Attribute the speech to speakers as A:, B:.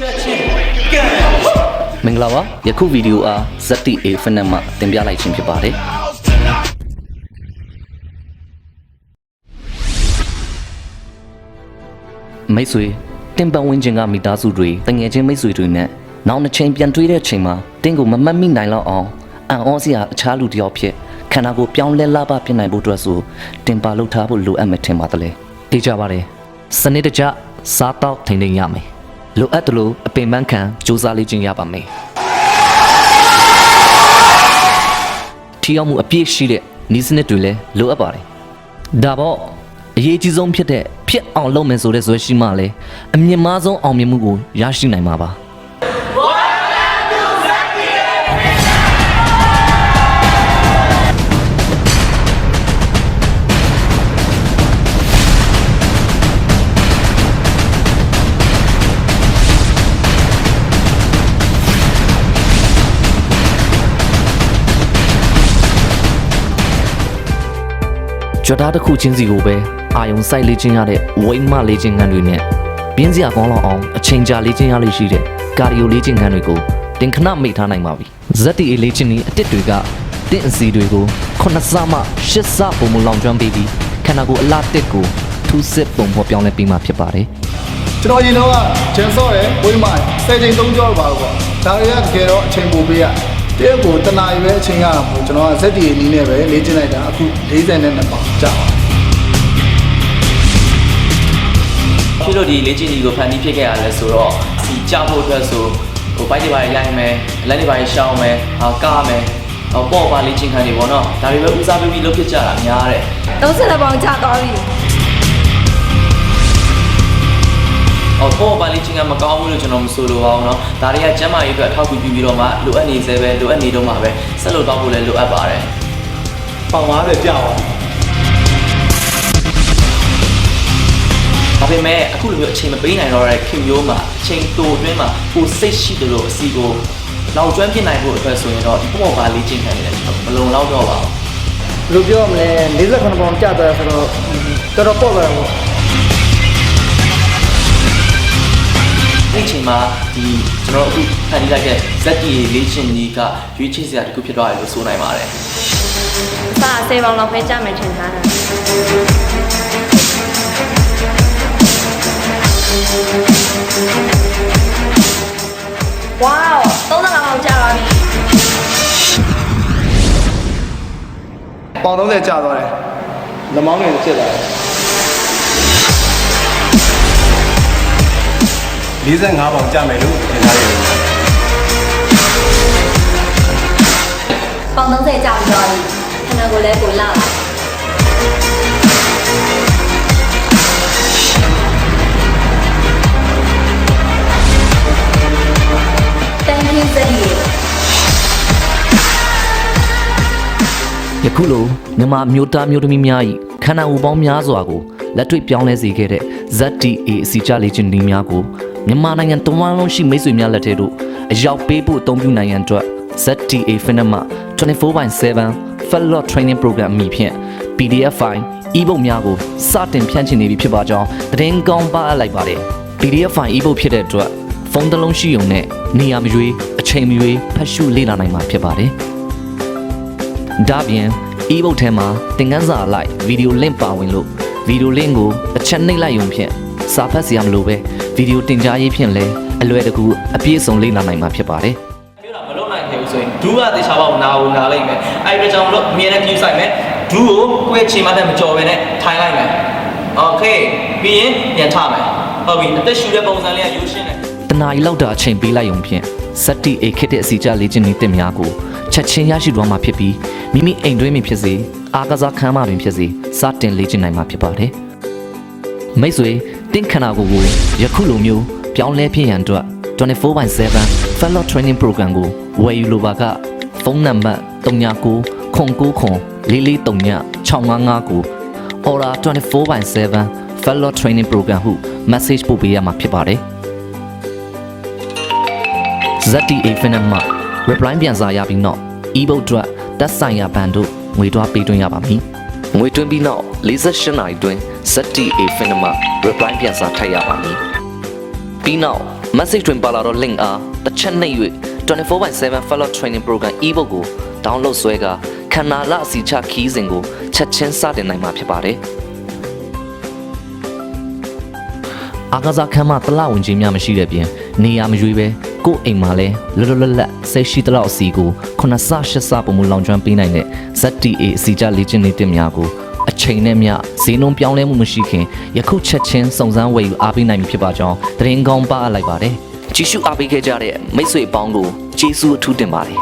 A: ချက်ချင်းကံ
B: မင်္ဂလာပါယခုဗီဒီယိုအား ZTA Finance မှတင်ပြလိုက်ခြင်းဖြစ်ပါတယ်မိတ်ဆွေတင်ပန်ဝင်းချင်းကမိသားစုတွေတငယ်ချင်းမိတ်ဆွေတွေနဲ့နောက်တစ်ချိန်ပြန်တွေ့တဲ့ချိန်မှာတင်းကိုမမတ်မိနိုင်တော့အောင်အံ့ဩစရာအခြားလူတစ်ယောက်ဖြစ်ခန္ဓာကိုယ်ပြောင်းလဲလာပဖြစ်နိုင်ဖို့အတွက်ဆိုတင်ပါလုပ်ထားဖို့လိုအပ်မယ်ထင်ပါတယ်လေသိကြပါတယ်စနစ်တကျစားတော့ထိန်ထိန်ရမယ် လိုအပ်တယ်လို့အပင်ပန်းခံစူးစမ်းလေ့ကျင့်ရပါမယ်ထီရောက်မှုအပြည့်ရှိတဲ့နီးစနစ်တွေလည်းလိုအပ်ပါတယ်။ဒါပေါ့အရေးကြီးဆုံးဖြစ်တဲ့ဖြစ်အောင်လုပ်မယ်ဆိုတဲ့ဇွဲရှိမှလည်းအမြင့်မားဆုံးအောင်မြင်မှုကိုရရှိနိုင်မှာပါ။ ကြွတားတစ်ခုချင်းစီကိုပဲအာယုံစိုက်လေ့ကျင့်ရတဲ့ဝိမလေ့ကျင့်ခန်းတွေနဲ့ပြင်းစရာကောင်းလောက်အောင်အချိန်ကြာလေ့ကျင့်ရလို့ရှိတဲ့ကာဒီယိုလေ့ကျင့်ခန်းတွေကိုတင်ခဏမိတ်ထားနိုင်ပါပြီ။ ZTA လေ့ကျင့်နည်းအတစ်တွေကတင့်အစီတွေကို9ဆမှ10ဆပုံမလောင်ကျွမ်းပေးပြီးခန္ဓာကိုယ်အလားတစ်ကိုထူးစစ်ပုံပေါ်ပြောင်းလဲပြီးမှဖြစ်ပါတယ်။
C: ကျွန်တော်ရင်တော့ကဂျန်ဆော့ရယ်ဝိမိုင်ဆယ်ချိန်သုံးကြောပါတော့ပေါ့ဒါတွေကတကယ်တော့အချိန်ပိုပေးရ တရက်ကိုတနာရီပဲအချိန်ရတာမို့ကျွန်တော်က ZD အနည်းနဲ့ပဲလေ့ကျင့်လိုက်တာအခု42ပေါင်ကြာပါ
A: ဖြစ်လို့ဒီလေ့ကျင့်ကြီးကိုဖန်တီးဖြစ်ခဲ့ရလဲဆိုတော့စီကြဖို့အတွက်ဆိုဟိုဘိုက်တွေပါရိုက်မယ်လက်တွေပါရှောင်းမယ်ဟာကားမယ်ဟောပေါ့ပါလေ့ကျင့်ခန်းတွေပေါ့နော်ဒါတွေပဲဦးစားပေးပြီးလုပ်ဖြစ်ကြတာများတယ်
D: 30ပေါင်ကျသွားပြီ
A: ဟောပေါ့ပါလေ့ကျင့်ခန်းမကောင်းဘူးလို့ကျွန်တော်မဆိုလိုပါဘူးเนาะဒါတွေကကျမ်းမာရေးအတွက်အထောက်အကူပြုပြီးတော့မှလိုအပ်နေစေပဲလိုအပ်နေတော့မှပဲဆက်လုပ်တော့ဖို့လည်းလိုအပ်ပါတယ်
C: ပေါင်50ကြာပါ
A: ဒါပေမဲ့အခုလိုမျိုးအချိန်မပေးနိုင်တော့တဲ့ခင်မျိုးမှာအချိန်တိုအတွင်းမှာကိုစိတ်ရှိတယ်လို့အစီကိုလောက်ကျွမ်းဖြစ်နိုင်ဖို့အတွက်ဆိုရင်တော့ဒီပေါ့ပါလေ့ကျင့်ခန်းတွေလည်းကျွန်တော်မလုံလောက်တော့ပါဘူး
C: ဘယ်လိုပြောရမလဲ48ပေါင်ကြာသွားဆိုတော့တော်တော်ပေါ့သွားတယ်ပေါ့
A: အဲ့ဒီအချိန်မှာဒီကျွန်တော်အခုဖန်တီးလိုက်တဲ့ ZTA လေ့ကျင့်နည်းကရွေးချယ်စရာတစ်ခုဖြစ်သွားတယ်လို့ဆိုနိုင်ပါတယ်။
D: စာ10ပေါင်လောက်ပဲကျမယ်ထင်ထားတာ။ဝေါ35ပေါင်ကျသွားပြီ
C: ပေါင်30ကြာသွားတယ်လမောင်းငယ်ဖြစ်သွားတယ်
E: 45ပေါင်ကြာမယ်လို့ထင်ထားရတယ်။
D: ပေါင်30ကျပြီးသွားပြီ။ခဏကိုလည်းကိုလာလာ။ Thank you Zeddy.
B: ယခုလိုမြန်မာမျိုးသားမျိုးသမီးများ၏ခန္ဓာကိုယ်ပေါင်းများစွာကို လက်တွေ့ပြောင်းလဲစေခဲ့တဲ့ ZTA အစီချလေ့ကျင့်နည်းများကိုမြန်မာနိုင်ငံတဝန်းလုံးရှိမိတ်ဆွေများလက်ထဲသို့အရောက်ပေးဖို့အသုံးပြုနိုင်ရန်အတွက် ZTA Finama 24/7 Fellow Training Program အမည်ဖြင့် PDF file ebook များကိုစတင်ဖြန့်ချိနေပြီဖြစ်ပါကြောင်းသတင်းကောင်းပါအပ်လိုက်ပါတယ် PDF file ebook ဖြစ်တဲ့အတွက်ဖုန်းတစ်လုံးရှိုံနဲ့နေရာမရွေးအချိန်မရွေးဖတ်ရှုလေ့လာနိုင်မှာဖြစ်ပါတယ်ဒါ့အပြင် e-book ထဲမှာသင်ခန်းစာအလိုက်ဗီဒီယိုလင့်ပါဝင်လို့ ဗီဒီယိုလင့်ကိုအချက်နှိပ်လိုက်ရုံဖြင့်စာဖတ်စရာမလိုပဲဗီဒီယိုတင်ကြားရေးဖြင့်လည်းအလွယ်တကူအပြည့်အစုံလေ့လာနိုင်မှာဖြစ်ပါတယ်
A: ပြောတာမလုပ်နိုင်ခဲ့ဘူးဆိုရင်ဒူးကတေချာပေါက်နာကိုနာလိုက်မယ်အဲ့ဒီကြောင့်မလို့အမြဲတမ်းကြည့်ဆိုင်မယ်ဒူးကိုကိုယ့်ရဲ့ချိန်မှတက်မကြော်ပဲနဲ့ထိုင်လိုက်မယ်โอเคပြီးရင်ပြန်ထမယ်ဟုတ်ပြီအသက်ရှူတဲ့ပုံစံလေးကရိုးရှင်းတယ်
B: တနားရီလောက်တာအချိန်ပေးလိုက်ရုံဖြင့် စက်တီအိတ်ခစ်တဲ့အစီအကျလေ့ကျင့်နည်းတင်များကိုချက်ချင်းရရှိသွားမှာဖြစ်ပြီးမိမိအိမ်တွင်းမှာဖြစ်စေအားကစားခန်းမတွင်ဖြစ်စေစတင်လေ့ကျင့်နိုင်မှာဖြစ်ပါတယ်မိတ်ဆွေတင့်ခန္ဓာကိုယ်ကိုယခုလိုမျိုးပြောင်းလဲဖြစ်ရန်အတွက်24/7 Fellow Training Program ကိုဝယ်ယူလိုပါကဖုန်းနံပါတ်39ခု99ခု4439 655ကို Aura 24/7 Fellow Training Program ဟု message ပို့ပေးရမှာဖြစ်ပါတယ် ZTA Finance မှာ reply ပြန်စာရပြီးနောက် e-book အတွက်သက်ဆိုင်ရာဘဏ်တို့ငွေတွားပေးသွင်းရပါမည်။ငွေသွင်းပြီးနောက်48နာရီတွင် ZTA Finance မှာ reply ပြန်စာထပ်ရပါမည်။ပြီးနောက် message တွင်ပါလာတော့ link အားတစ်ချက်နှိပ်၍24/7 follow training program ebook ကို download ဆွဲကခန္ဓာလအစီချခီးစဉ်ကိုချက်ချင်းစတင်နိုင်မှာဖြစ်ပါတယ် အာကစားခန်းမှာတလဝင်ချင်းများမရှိတဲ့ပြင်နေရာမရွေးပဲကိုယ့်အိမ်မှာလဲလွတ်လွတ်လပ်လပ်စိတ်ရှိတလောက်အစီကိုခုနဆရှစ်ဆပုံမူလောင်ကျွမ်းပေးနိုင်တဲ့ ZTA အစီကြလေ့ကျင့်နေတင်များကိုအချိန်နဲ့မျှဈေးနှုန်းပြောင်းလဲမှုမရှိခင်ယခုချက်ချင်းစုံစမ်းဝယ်ယူအားပေးနိုင်ပြီဖြစ်ပါကြောင်းသတင်းကောင်းပါအပ်လိုက်ပါတယ်ကြည့်ရှုအားပေးခဲ့ကြတဲ့မိတ်ဆွေအပေါင်းကိုကျေးဇူးအထူးတင်ပါတယ်